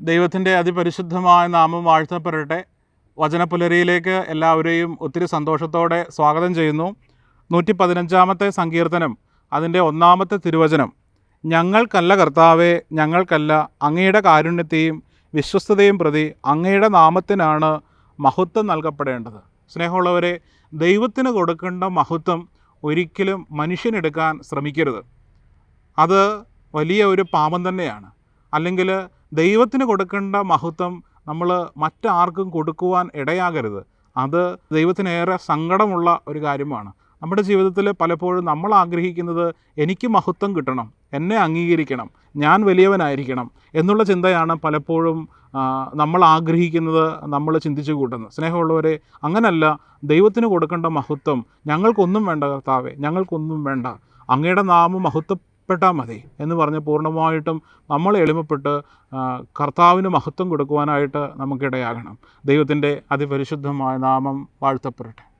ദൈവത്തിന്റെ അതിപരിശുദ്ധമായ നാമം വാഴ്ത്തപ്പെടട്ടെ. വചനപുലരിയിലേക്ക് എല്ലാവരെയും ഒത്തിരി സന്തോഷത്തോടെ സ്വാഗതം ചെയ്യുന്നു. നൂറ്റി പതിനഞ്ചാമത്തെ സങ്കീർത്തനം അതിന്റെ ഒന്നാമത്തെ തിരുവചനം. ഞങ്ങൾക്കല്ല കർത്താവേ ഞങ്ങൾക്കല്ല അങ്ങയുടെ കാരുണ്യത്തെയും വിശ്വസ്തതയും പ്രതി അങ്ങയുടെ നാമത്തിനാണ് മഹത്വം നൽകപ്പെടേണ്ടത്. സ്നേഹമുള്ളവരെ ദൈവത്തിന് കൊടുക്കേണ്ട മഹത്വം ഒരിക്കലും മനുഷ്യനെടുക്കാൻ ശ്രമിക്കരുത്. അത് വലിയ ഒരു പാപം തന്നെയാണ്. അല്ലെങ്കിൽ ദൈവത്തിന് കൊടുക്കേണ്ട മഹത്വം നമ്മൾ മറ്റാർക്കും കൊടുക്കുവാൻ ഇടയാകരുത്. അത് ദൈവത്തിനേറെ സങ്കടമുള്ള ഒരു കാര്യമാണ്. നമ്മുടെ ജീവിതത്തിൽ പലപ്പോഴും നമ്മൾ ആഗ്രഹിക്കുന്നത് എനിക്ക് മഹത്വം കിട്ടണം എന്നെ അംഗീകരിക്കണം ഞാൻ വലിയവനായിരിക്കണം എന്നുള്ള ചിന്തയാണ് പലപ്പോഴും നമ്മൾ ആഗ്രഹിക്കുന്നത് നമ്മൾ ചിന്തിച്ചു കൂട്ടുന്നത്. സ്നേഹമുള്ളവരെ അങ്ങനല്ല. ദൈവത്തിന് കൊടുക്കേണ്ട മഹത്വം ഞങ്ങൾക്കൊന്നും വേണ്ട കർത്താവെ ഞങ്ങൾക്കൊന്നും വേണ്ട. അങ്ങയുടെ നാമം മഹത്വപ്പെട്ടാൽ മതി എന്ന് പറഞ്ഞ് പൂർണമായിട്ടും നമ്മൾ എളിമപ്പെട്ട് കർത്താവിന് മഹത്വം കൊടുക്കുവാനായിട്ട് നമുക്കിടയാകണം. ദൈവത്തിന്റെ അതിപരിശുദ്ധമായ നാമം വാഴ്ത്തപ്പെടട്ടെ.